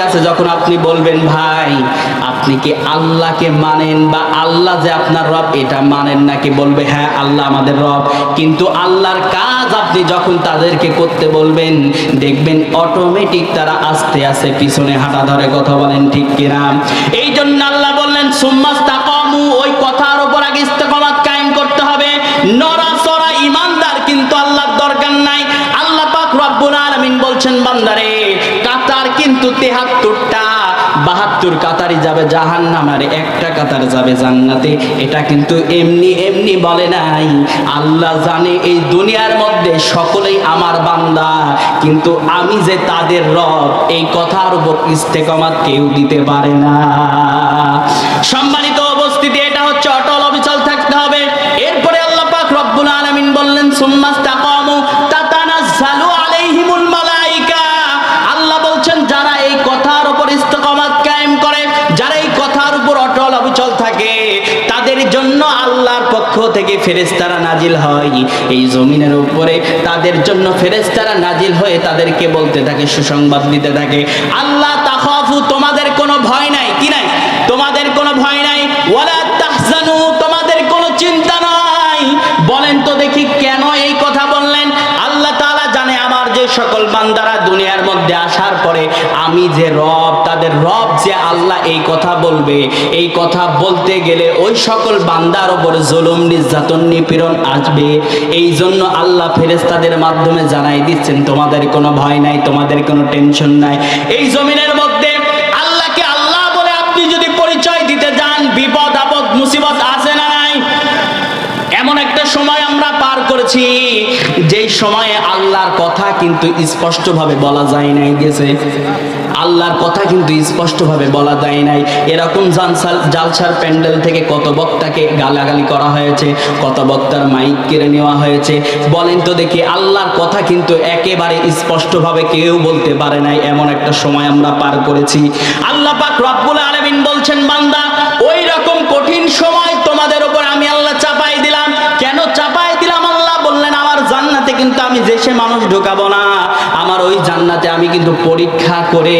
কাছে যখন আপনি বলবেন, ভাই, আপনি কি আল্লাহকে মানেন বা আল্লাহ যে আপনার রব, এটা মানেন নাকি? বলবে হ্যাঁ আল্লাহ আমাদের রব। কিন্তু আল্লাহর কাজ আপনি যখন তাদেরকে করতে বলবেন, দেখবেন অটোমেটিক তারা আস্তে আস্তে পিছনে হাঁটা ধরে কথা বলেন, ঠিক কিনা? এই জন্য আল্লাহ বললেন সুম্মাস তাকামু ওই কথার উপর আগে ইস্তেকামাত কায়েম করতে হবে। নরাসরা ইমানদার, কিন্তু আল্লাহর দরকার নাই। আল্লাহ পাক রব্বুল আলামিন বলছেন, বান্দারে কিন্তু তেহাত্তরটা বাহাত্তর কাতারই যাবে জাহান নামার একটা কাতার যাবে জান্নাতে। এটা কিন্তু এমনি এমনি বলে নাই। আল্লাহ জানে এই দুনিয়ার মধ্যে সকলেই আমার বান্দা। কিন্তু আমি যে তাদের রব, এই কথার উপর ইস্তেকামাত কেউ দিতে পারে না। সম্মানিত উপস্থিতি এটা হচ্ছে অটল অবিচল থাকতে হবে। এরপরে আল্লাহ পাক রব্বুল আলামিন বললেন সুম্মাস তাকামু থেকে ফেরেশতারা নাজিল হয়। এই জমিনের উপরে তাদের জন্য ফেরেশতারা নাজিল হয়ে তাদেরকে বলতে থাকে, সুসংবাদ দিতে থাকে, আল্লাহ তাখাফু, তোমাদের কোনো ভয় নাই। কি নাই? তোমাদের কোনো ভয় নাই? ওয়ালা তাহজানু, তোমাদের কোনো চিন্তা নাই। বলেন তো দেখি কেন এই কথা বললেন? আল্লাহ তাআলা জানে আমার যে সকল বান্দারা দুনিয়ার মধ্যে আসার পরে আমি যে রব, তাদের রব যে আল্লাহ এই কথা বলবে, এই কথা বলতে গেলে ওই সকল বান্দার ওপর জুলুম, নির্যাতন, নিপীড়ন আসবে। এই জন্য আল্লাহ ফেরেশতাদের মাধ্যমে জানাই দিচ্ছেন, তোমাদের কোনো ভয় নাই, তোমাদের কোনো টেনশন নাই। এই জমিনের মধ্যে আল্লাহকে আল্লাহ বলে আপনি যদি পরিচয় দিতে যান, বিপদ, আপদ, মুসিবত আছে না নাই? এমন একটা সময় আমরা পার করেছি। সময়ে আল্লাহর কথা কিন্তু স্পষ্টভাবে বলা যায় নাই, গেছে। আল্লাহর কথা কিন্তু স্পষ্টভাবে বলা যায় নাই। এরকম জালসার জালসার প্যান্ডেল থেকে কত বক্তাকে গালাগালি করা হয়েছে, কত বক্তার মাইক কেড়ে নেওয়া হয়েছে। বলেন তো দেখি, আল্লাহর কথা কিন্তু একেবারে স্পষ্টভাবে কেউ বলতে পারে নাই, এমন একটা সময় আমরা পার করেছি। আল্লাহ পাক মানুষ ঢোকাবো না। আমার ওই জান্নাতে আমি কিন্তু পরীক্ষা করে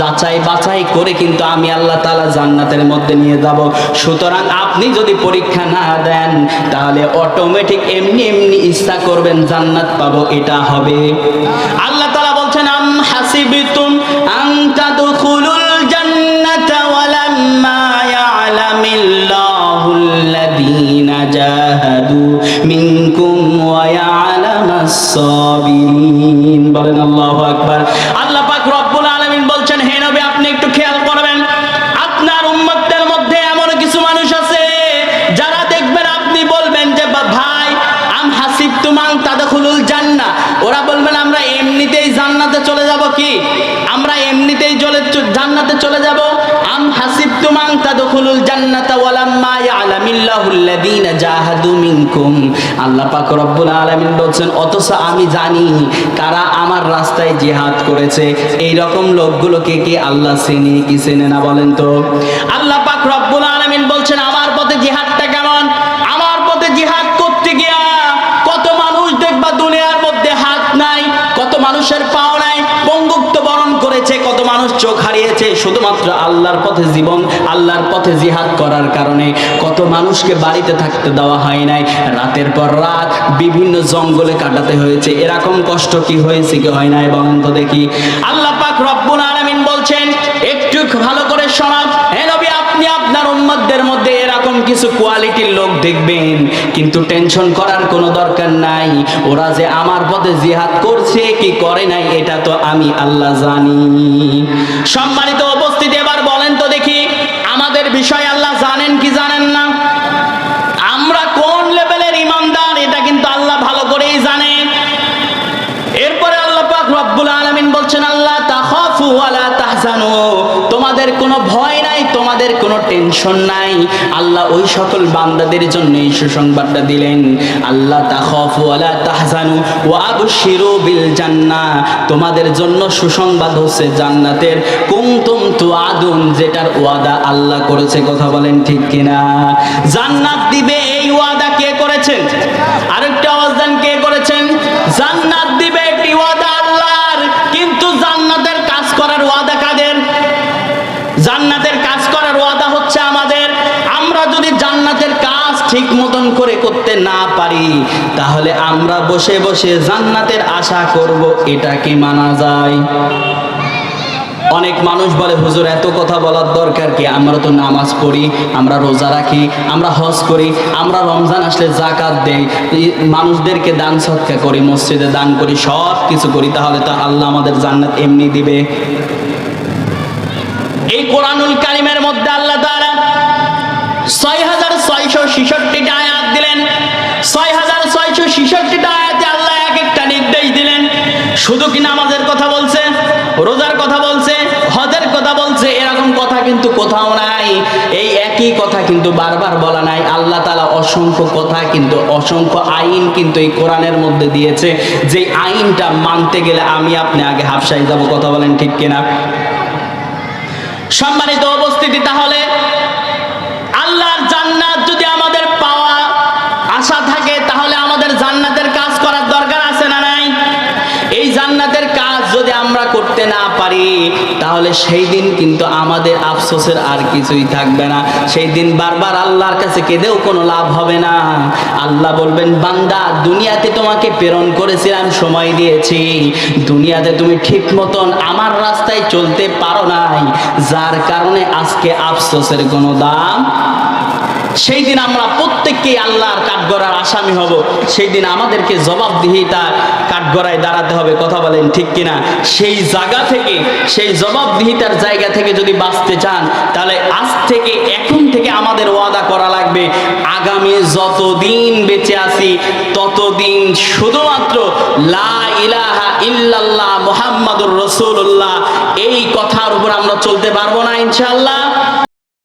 যাচাই বাছাই করে কিন্তু আমি আল্লাহ তালা জান্নাতের মধ্যে নিয়ে যাব। সুতরাং আপনি যদি পরীক্ষা না দেন, তাহলে অটোমেটিক এমনি এমনি ইচ্ছা করবেন জান্নাত পাবো, এটা হবে। আল্লাহ সাবিরিন। বলেন আল্লাহু আকবার। আল্লাহ পাক রব্বুল আলামিন বলছেন, হে নবী, আপনি একটু খেয়াল করবেন। আপনার উম্মতদের মধ্যে এমন কিছু মানুষ আছে, যারা দেখবেন আপনি বলবেন যে, ভাই, আম হাসিব তুমাং তাদখুলুল জান্নাহ। ওরা বলবেন, আমরা জান্নাতে চলে যাব কি? আমরা এমনিতেই চলে জান্নাতে চলে যাব। আম হাসিব তুমাং তাদখুলুল জান্নাতা ওয়ালাম্মা ইয়ালামিল্লাহুল্লাযীনা জাহাদু মিনকুম। আল্লাহ পাক রব্বুল আলামিন বলছেন, অথচ আমি জানি কারা আমার রাস্তায় জিহাদ করেছে। এই রকম লোকগুলোকে কি আল্লাহ চেনে কি চেনে না বলেন তো? আল্লাহ পাক রব্বুল চোখ হারিয়েছে শুধুমাত্র আল্লাহর পথে জীবন, আল্লাহর পথে জিহাদ করার কারণে। কত মানুষকে বাড়িতে থাকতে দেওয়া হয় নাই। রাতের পর রাত বিভিন্ন জঙ্গলে কাটাতে হয়েছে। এরকম কষ্ট কি হয়েছে, কি হয় না এবং তো দেখি। আল্লাহ পাক রব্বুল আলামিন বলছেন, একটু ভালো করে শোনাব এরকম কিছু কোয়ালিটির লোক দেখবেন, কিন্তু টেনশন করার কোনো দরকার নাই। ওরা যে আমার পথে জিহাদ করছে, কি করে নাই, এটা তো আমি আল্লাহ জানি। সম্মানিত উপস্থিতি, এবার বলেন তো দেখি, আমাদের বিষয় তোমাদের কোনো টেনশন নাই। আল্লাহ ওই সকল বান্দাদের জন্য এই সুসংবাদটা দিলেন। আল্লাহ তাখাফু ওয়ালা তাহজানু ওয়া আবশিরু বিল জান্নাহ তোমাদের জন্য সুসংবাদ হচ্ছে জান্নাতের কুনতুম তুআদুন যেটার ওয়াদা আল্লাহ করেছে। কথা বলেন ঠিক কিনা? জান্নাত দিবে এই ওয়াদা কে করেছেন ঠিক মতন করে করতে না পারি, তাহলে আমরা বসে বসে জান্নাতের আশা করব, এটা কি মানা যায়? অনেক মানুষ বলে, হুজুর, এত কথা বলার দরকার কি? আমরা তো নামাজ পড়ি, আমরা রোজা রাখি, আমরা হজ করি, আমরা রমজান আসলে জাকাত দেই মানুষদেরকে দান সৎকা করি, মসজিদে দান করি, সব কিছু করি, তাহলে তো আল্লাহ আমাদের জান্নাত এমনি দিবে। এই কোরআনুল কালিমের মধ্যে আল্লাহ ছয়শো ছিষট্টিটা আয়াত দিলেন। ছয় হাজার ছয়শো ছিষট্টিটা আয়াতে আল্লাহ এক একটা নির্দেশ দিলেন। শুধু কি নামাজের কথা বলছে? রোজার কথা বলছে? হজের কথা বলছে? এরকম কথা কিন্তু কোথাও নাই। এই একই কথা কিন্তু বারবার বলা নাই। আল্লাহ তালা অসংখ্য কথা কিন্তু, অসংখ্য আইন কিন্তু এই কোরআনের মধ্যে দিয়েছে। যে আইনটা মানতে গেলে আমি আপনি আগে হাফসাই যাব, কথা বলেন ঠিক কিনা? সম্মানিত উপস্থিতি তাহলে আল্লাহর জান্নাত যদি আমাদের পাওয়া আশা থাকে তাহলে আমাদের জান্নাতের কাজ করার দরকার আছে না নাই এই জান্নাতের কাজ যদি আমরা করতে না পারি তাহলে সেই দিন কিন্তু আমাদের আফসোসের আর কিছুই থাকবে না। সেই দিন বারবার আল্লাহর কাছে কেঁদেও কোনো লাভ হবে না। আল্লাহ বলবেন, বান্দা, দুনিয়াতে তোমাকে প্রেরণ করেছিলাম সময় দিয়েছি। দুনিয়াতে তুমি ঠিক মতন আমার রাস্তায় চলতে পারো নাই। যার কারণে আজকে আফসোসের কোনো দাম সেই দিন আমরা প্রত্যেককেই আল্লাহর কাঠগড়ার আসামি হব। সেই দিন আমাদেরকে জবাবদিহিতা কাঠগড়ায় দাঁড়াতে হবে, কথা বলেন ঠিক কিনা? সেই জায়গা থেকে, সেই জবাবদিহিতার জায়গা থেকে যদি বাঁচতে চান, তাহলে আজ থেকে, এখন থেকে আমাদের ওয়াদা করা লাগবে, আগামী যতদিন বেঁচে আছি, ততদিন শুধুমাত্র লা ইলাহা ইল্লাল্লাহ মুহাম্মাদুর রাসূলুল্লাহ, এই কথার উপর আমরা চলতে পারব না ইনশাআল্লাহ।